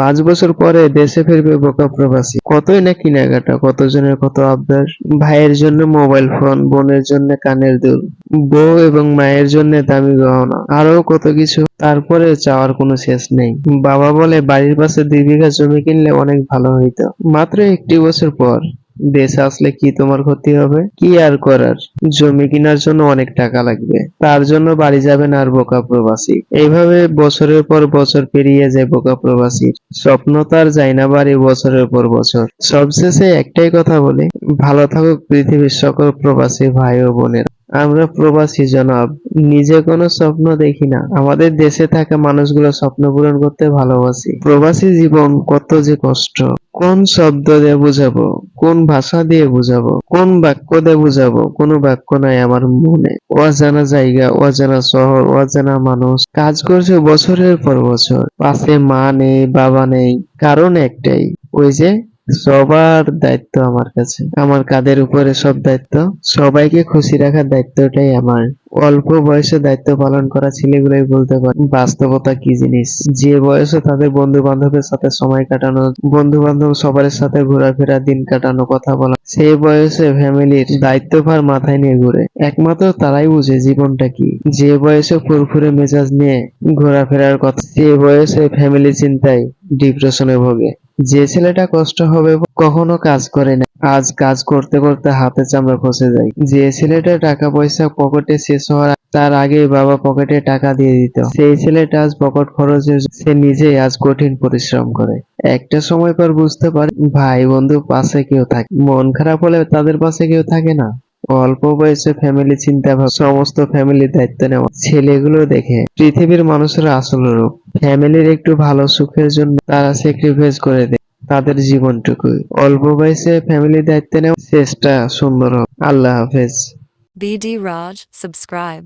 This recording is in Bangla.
পাঁচ বছর পরে দেশে ফিরবে বোকা প্রবাসী। কতই না কিনাকাটা, কতজনের কত আবদার। ভাইয়ের জন্য মোবাইল ফোন, বোনের জন্য কানের দুল। বউ এবং মায়ের জন্য দামি গহনা। আরও কত কিছু। তারপরে চাওয়ার কোনো শেষ নেই। বাবা বলে, বাড়ির পাশে দুই বিঘা জমি কিনলে অনেক ভালো হইতো। মাত্র একটি বছর পর দেশে আসলে কি তোমার ক্ষতি হবে? কি আর করার? জমি কেনার জন্য অনেক টাকা লাগবে। তার জন্য বাড়ি যাবেন আর বোকা প্রবাসী। এইভাবে বছরের পর বছর পেরিয়ে যায় বোকা প্রবাসীর। স্বপ্ন তার যায় না বাড়ি বছরের পর বছর। সবশেষে একটাই কথা বলে, ভালো থাকুক পৃথিবীর সকল প্রবাসী ভাই ও বোনের। আমরা প্রবাসী জনাব, নিজে কোনো স্বপ্ন দেখি না। আমাদের দেশে থাকা মানুষগুলো স্বপ্ন পূরণ করতে ভালোবাসি। প্রবাসী জীবন কত যে কষ্ট। কোন শব্দ দিয়ে বুঝাবো? কোন ভাষা দিয়ে বুঝাবো? কোন বাক্য দিয়ে বুঝাবো? কোনো বাক্য নাই আমার মনে। অজানা জায়গা, অজানা শহর, অজানা মানুষ। কাজ করছে বছরের পর বছর। পাশে মা নেই, বাবা নেই, কারণ একটাই। ওই যে সবার দায়িত্ব আমার কাছে। আমার কাদের উপরে সব দায়িত্ব। সবাইকে খুশি রাখার দায়িত্বটাই আমার। অল্প বয়সে দায়িত্ব পালন করা ছেলেগুলোই বলতে পারে বাস্তবতা কি জিনিস? যে বয়সে তাদের বন্ধু বান্ধবের সাথে সময় কাটানো বন্ধু বান্ধব সবার সাথে ঘোরাফেরা, দিন কাটানো, কথা বলা, সেই বয়সে ফ্যামিলির দায়িত্বভার মাথায় নিয়ে ঘুরে। একমাত্র তারাই বুঝে জীবনটা কি। যে বয়সে ফুরফুরে মেজাজ নিয়ে ঘোরাফেরার কথা, সে বয়সে ফ্যামিলি চিন্তায় ডিপ্রেশনে ভোগে। যে ছেলেটা কষ্ট হবে, কখনো কাজ করে না। আজ কাজ করতে করতে হাতে চামড়া ফসে যায়। যে ছেলেটা টাকা পয়সা পকেটে শেষ হওয়ার তার আগে বাবা পকেটে টাকা দিয়ে দিত। সেই ছেলেটা আজ পকেট খরচে সে নিজেই আজ কঠিন পরিশ্রম করে। একটা সময় পর বুঝতে পারে, ভাই বন্ধু পাশে কেউ থাকে। মন খারাপ হলে তাদের পাশে কেউ থাকে না। অল্প বয়সে ফ্যামিলি চিন্তা ভাবনা সমস্ত ফ্যামিলি দায়িত্ব নেওয়া। ছেলেগুলো দেখে পৃথিবীর মানুষের আসল রূপ। ফ্যামিলির একটু ভালো সুখের জন্য তারা স্যাক্রিফাইস করে দেয় তাদের জীবনটুকুই। অল্প বয়সে ফ্যামিলি দায়িত্ব নেওয়া চেষ্টা সুন্দর হোক। আল্লাহ হাফেজ। BD Raj, subscribe.